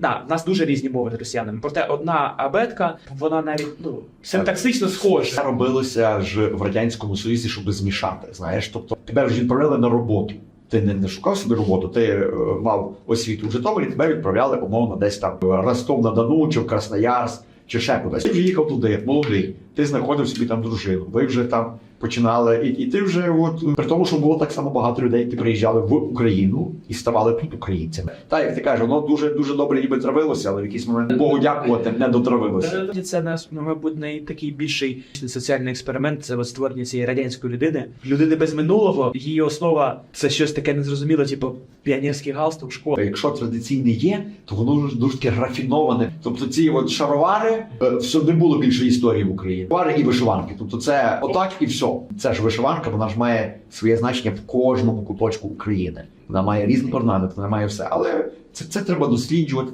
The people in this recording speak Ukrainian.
Да, в нас дуже різні мови з росіянами. Проте одна абетка, вона навіть ну синтаксично схожа. Це робилося ж в радянському союзі, щоб змішати. Знаєш, тобто тебе вже відправили на роботу. Ти не, не шукав собі роботу, ти е, мав освіту в Житомирі, тебе відправляли умовно десь там в Ростов на Дону чи в Красноярськ, чи ще кудись. Ти їхав туди, молодий. Ти знаходив собі там дружину. Ви вже там починали, і, і ти вже, от при тому, що було так само багато людей, які приїжджали в Україну і ставали тут українцями. Та як ти кажеш, воно дуже дуже добре ніби травилося, але в якийсь момент Богу дякувати не дотравилося. Це нас, ну, мабуть, не такий більший соціальний експеримент. Це от створення цієї радянської людини. Людини без минулого. Її основа це щось таке незрозуміле, типу піонерський галстук, школа. Якщо традиційне є, то воно дуже таке рафіноване. Тобто ці от шаровари, е, все не було більше історії в Україні. Шаровари і вишиванки. Тобто це отак і все. Це ж вишиванка, вона ж має своє значення в кожному куточку України. Вона має різний орнамент, вона має все. Але це, це треба досліджувати.